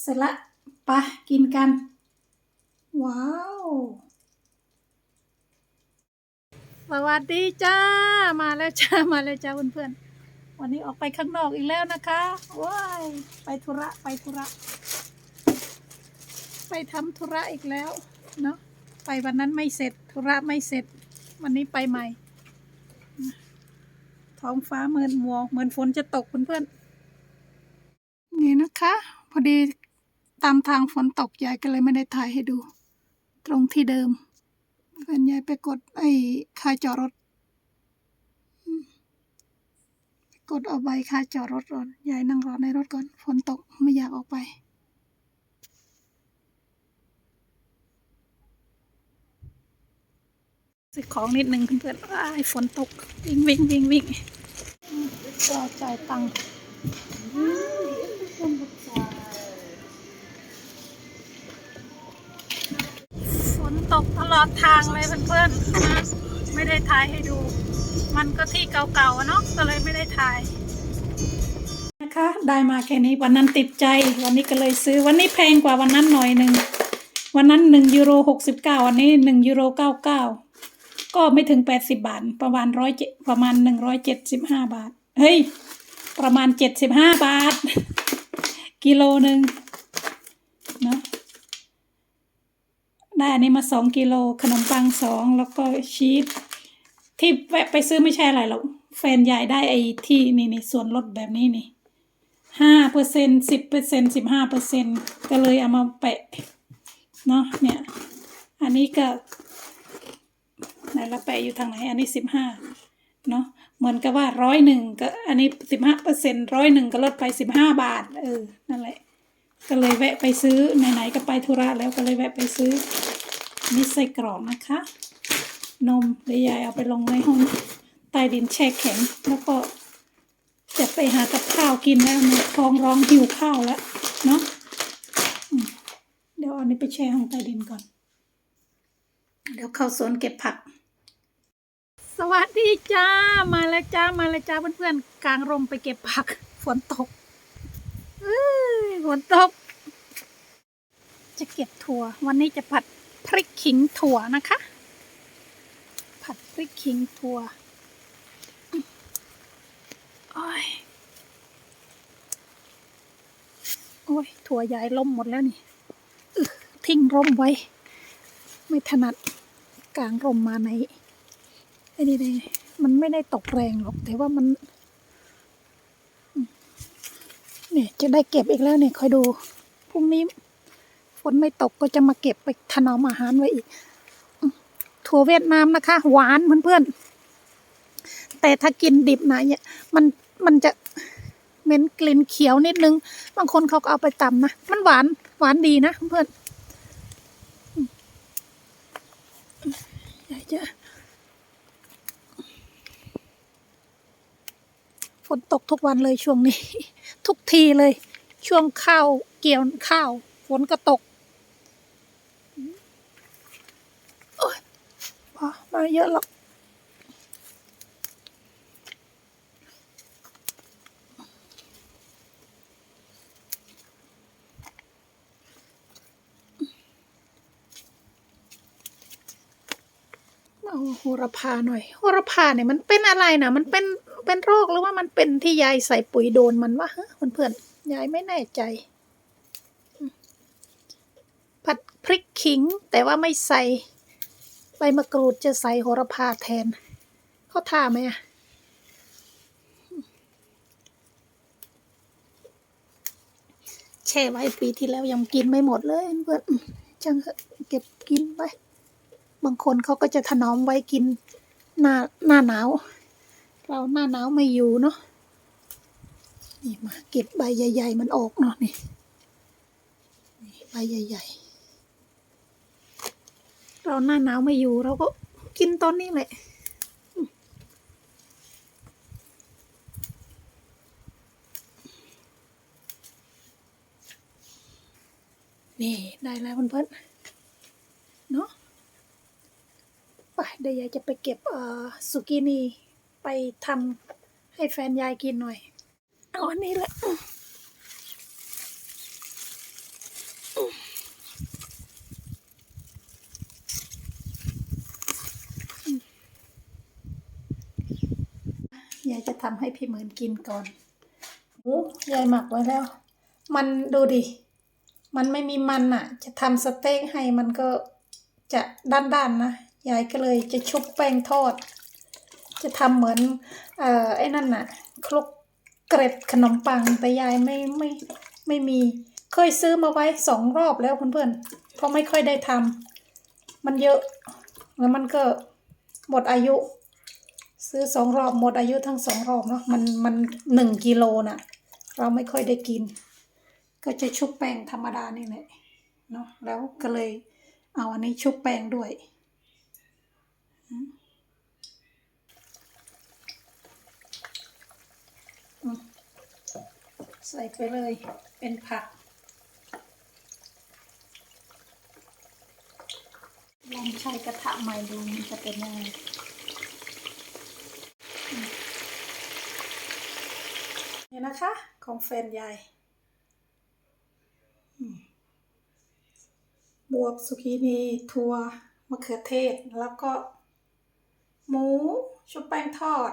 เสร็จละไปะกินกัน ว้าว สวัสดีจ้า มาแล้วจ้า มาแล้วจ้าเพื่อนๆ วันนี้ออกไปข้างนอกอีกแล้วนะคะว้ายไปธุระไปธุระ ไปทำธุระอีกแล้วเนาะ ไปวันนั้นไม่เสร็จธุระไม่เสร็จ วันนี้ไปใหม่ ท้องฟ้าเหมือนมัวเหมือนฝนจะตกเพื่อนๆนี่นะคะ พอดี ตามทางฝนตกยายก็เลยไม่ได้ถ่ายให้ดู ตรงที่เดิมแฟนยายไปกดไอ้ค่าจอดรถกดเอาใบค่าจอดรถก่อนยายนั่งรอในรถก่อนฝนตกไม่อยากออกไปซื้อของนิดนึงเพื่อนๆอ้ายฝนตก วิ่งวิ่งวิ่งวิ่งอืมรอจ่ายตังค์ ตกตลอดทางเลยเพื่อนๆไม่ได้ถ่ายให้ดู มันก็ที่เก่าๆเนาะก็เลยไม่ได้ถ่ายนะคะได้มาแค่นี้วันนั้นติดใจวันนี้ก็เลยซื้อวันนี้แพงกว่าวันนั้นหน่อยหนึ่งวันนั้นหนึ่งยูโรหกสิบเก้าวันนี้หนึ่งยูโรเก้าเก้าก็ไม่ถึงแปดสิบาท ประมาณร้อยเจ็ประมาณหนึ่งร้อยเจ็ดสิบห้าบาท เฮ้ย ประมาณเจ็ดสิบห้าบาท กิโลหนึ่งเนาะได้อั นี้มาสองกิโลขนมปังสองแล้วก็ชีสที่แวะไปซื้อไม่ใช่อะไรหรอกแฟนยายได้ไอ้ที่นี่นี่ส่วนลดแบบนี้นี่ห้าเปอร์เซ็นสิบเปอร์เซ็นสิบห้าเปอร์เซ็นก็เลยเอามาแปะเนาะเนี่ย อันนี้ก็ไหนละแปะอยู่ทางไหน อันนี้สิบห้าเนาะเหมือนกับว่าร้อยหนึ่งก็อันนี้สิบห้าเปอร์เซ็นร้อยหนึ่งก็ลดไปสิบห้าบาท เออ นั่นแหละ ก็เลยแวะไปซื้อไหนๆก็ไปธุระแล้วก็เลยแวะไปซื้อ นี่ใส่กรอบนะคะ นมเดี๋ยวยายเอาไปลงในห้องใต้ดินแช่แข็ง แล้วก็จะไปหากับข้าวกินแล้วเนี่ยท้องร้องหิวข้าวแล้วเนาะเดี๋ยวเอาอันนี้ไปแช่ห้องใต้ดินก่อน เดี๋ยวเข้าสวนเก็บผัก สวัสดีจ้า มาแล้วจ้า มาแล้วจ้าเพื่อนๆกลางร่มไปเก็บผัก ฝนตกฝนตก จะเก็บถั่ว วันนี้จะผัด พริกขิงถั่วนะคะ ผัดพริกขิงถั่วโอ้ยโอ้ยถั่วใหญ่ล่มหมดแล้วนี่ทิ้งร่มไว้ ไม่ถนัดกลางร่มมาในไอ้นี่เลยมันไม่ได้ตกแรงหรอกแต่ว่ามันเนี่ยจะได้เก็บอีกแล้วเนี่ยคอยดูพรุ่งนี้ นไม่ตกก็จะมาเก็บไปถนอมอาหารไว้อีก ถั่วเวียดนามนะคะ หวานเพื่อนๆ แต่ถ้ากินดิบนะเนี่ยมันมันจะเหม็นกลิ่นเขียวนิดนึง บางคนเขาก็เอาไปตำนะ มันหวานหวานดีนะเพื่อนอืมอยากจะฝนตกทุกวันเลยช่วงนี้ ทุกทีเลย ช่วงข้าวเกี่ยวข้าว ฝนก็ตกโอ๊ย พอมาเยอะหรอกเอาโหระพาหน่อยโหระพาเนี่ยมันเป็นอะไรนะมันเป็นเป็นโรคหรือว่ามันเป็นที่ยายใส่ปุ๋ยโดนมันวะฮะเพื่อนๆยายไม่แน่ใจ ผัดพริกขิงแต่ว่าไม่ใส่ ใบมะกรูดจะใส่โหระพาแทน เขาท่าไหมอะแช่ไว้ปีที่แล้วยังกินไม่หมดเลยเพื่อนจังเถอะเก็บกินไปบางคนเขาก็จะถนอมไว้กินหน้าหน้าหนาว เราหน้าหนาวไม่อยู่เนาะนี่มาเก็บใบใหญ่ ๆ มันออกเนาะนี่นี่ใบใหญ่ ๆ เราหน้าหนาวไม่อยู่ เราก็กินตอนนี้แหละนี่ ได้แล้วเพื่อนๆเนาะไปเดี๋ยวยายจะไปเก็บเอ่อสุกินีไปทำให้แฟนยายกินหน่อย เอาอันนี้แหละ พี่เหมื่นกินก่อนโอ้ยายหมักไว้แล้ว มันดูดิ มันไม่มีมันอะ จะทำสเต็กให้มันก็จะด้านๆนะยายก็เลยจะชุบแป้งทอด จะทำเหมือนเอ่อไอ้นั่นน่ะคลุกเกร็ดขนมปังแต่ยายไม่ไม่ไม่มี เคยซื้อมาไว้สองรอบแล้วเพื่อนๆเพราะไม่ค่อยได้ทำมันเยอะ แล้วมันก็หมดอายุ ซื้อสองรอบหมดอายุทั้งสองรอบเนาะมันมันหนึ่งกิโลน่ะ เราไม่ค่อยได้กิน ก็จะชุบแป้งธรรมดานี่แหละเนาะแล้วก็เลยเอาอันนี้ชุบแป้งด้วยใส่ไปเลยเป็นผักลองใช้กระทะใหม่ดูมันจะเป็นยังไงอืม นะคะ ของแฟนยายบวบสุกินีถั่วมะเขือเทศ แล้วก็ หมูชุบแป้งทอด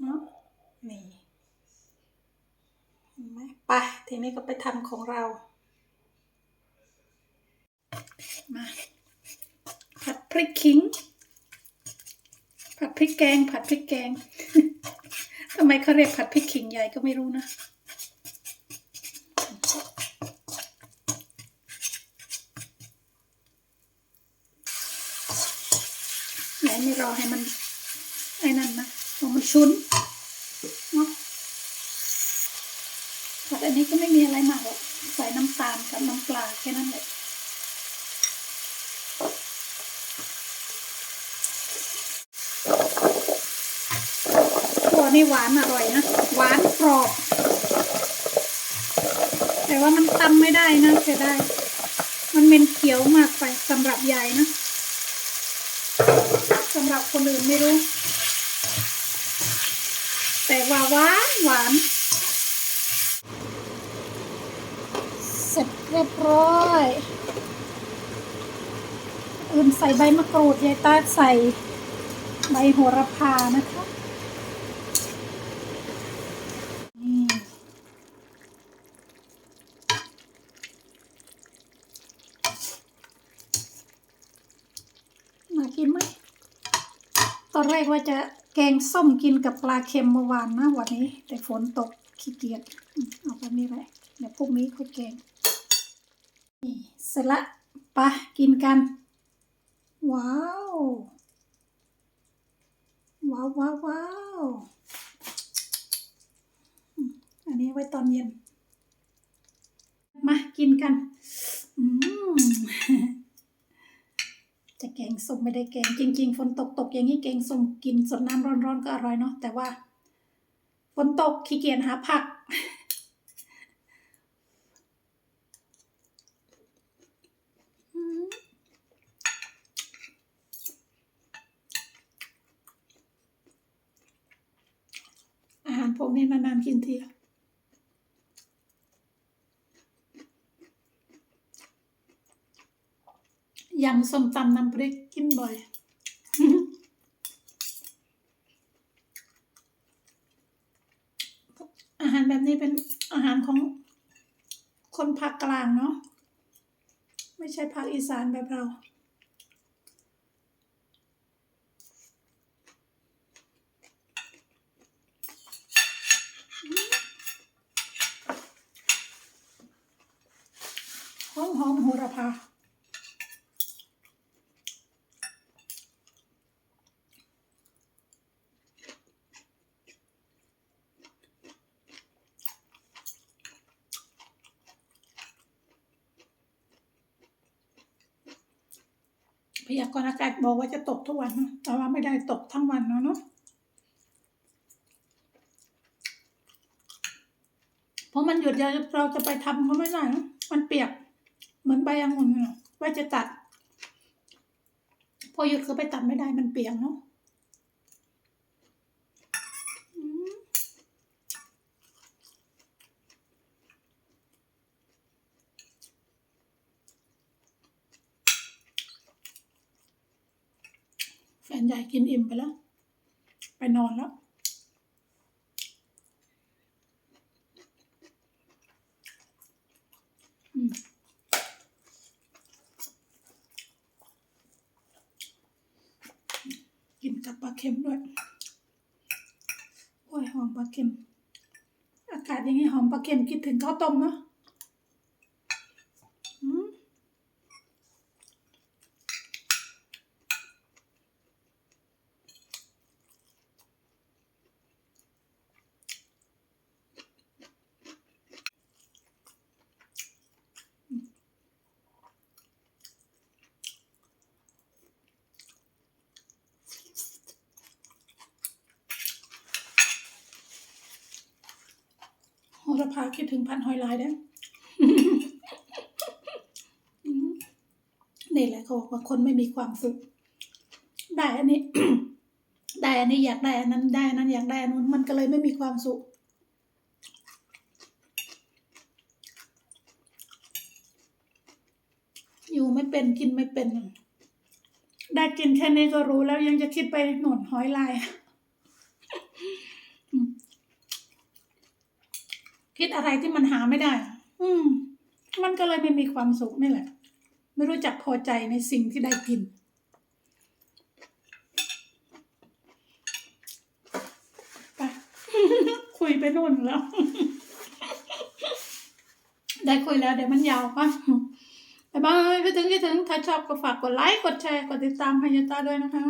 เนาะนี่เห็นไหมไปทีนี้ก็ไปทำของเรา มาผัดพริกขิง ผัดพริกแกง ผัดพริกแกงำไมเขาเรียกผัดพริกขิงใหญ่ก็ไม่รู้นะ ไหนไม่รอให้มัน ไอ้นั่นนะให้มันชุนเนาะผัดอันนี้ก็ไม่มีอะไรมากหรอก ใส่น้ำตาลกับน้ำปลาแค่นั้นแหละ นี่หวานอร่อยนะ หวานกรอบ แต่ว่ามันตำไม่ได้นะเสียดายมันเป็นเขียวมากไปสำหรับยายนะสำหรับคนอื่นไม่รู้ แต่ว่าหวานหวาน เสร็จเรียบร้อยอื่นใส่ใบมะกรูดยายตาใส่ใบโหระพานะคะ กินไหมตอนแรกว่าจะแกงส้มกินกับปลาเค็มเมื่อวานนะวันนี้ แต่ฝนตกขี้เกียจเอาแบบนี้เลยเดี๋ยวพรุ่งนี้ค่อยแกงนี่เสร็จละปะกินกัน ว้าว ว้าวว้าววาวอันนี้ไว้ตอนเย็น มากินกัน อืม จะแก งส้มไม่ได้แกงจริง ๆ ฝนตกตกอย่างนี้แกงส้มกินสดน้ำร้อนๆก็อร่อยเนาะแต่ว่าฝนตกขี้เกียจหาผัก อาหารพวกนี้นานๆกินทียำส้มตำน้ำพริกกินบ่อย อาหารแบบนี้เป็นอาหารของคนภาคกลางเนาะไม่ใช่ภาคอีสานแบบเราหอมหอมโหระพา พ ยากรณ์อากาศบอกว่าจะตกทุกวันนะแต่ว่าไม่ได้ตกทั้งวันเนาะเนาะเพราะมันหยุดยาวเราจะไปทำก็ไม่ได้นะมันเปียก เหมือนใบองุ่นว่าจะตัด พอหยุดก็ไปตัดไม่ได้มันเปียกเนาะ แฟนใหญ่กินอิ่มไปแล้ว ไปนอนแล้ว อืมกินกับปลาเค็มด้วยหอยหอมปลาเค็ม อากาศอย่างนี้หอมปลาเค็มคิดถึงข้าวต้มเนาะ โหระพาคิดถึงพันหอยลายได้นี่แหละเขาบอกว่าคนไม่มีความสุข ได้อันนี้ ได้อันนี้อยากได้อันนั้นได้อันนั้นอยากได้อันนู้นมันก็เลยไม่มีความสุขอยู่ไม่เป็นกินไม่เป็น ได้กินแค่นี้ก็รู้แล้วยังจะคิดไปหนวดหอยลาย อืม คิดอะไรที่มันหาไม่ได้ อืม มันก็เลยไม่มีความสุขนี่แหละ ไม่รู้จักพอใจในสิ่งที่ได้กิน ไป คุยไปนู่นแล้ว ได้คุยแล้วเดี๋ยวมันยาวป่ะบ๊ายบายคิดถึงคิดถึง ถ้าชอบก็ฝากกดไลค์ กดแชร์ กดติดตามให้ยาตาด้วยนะคะ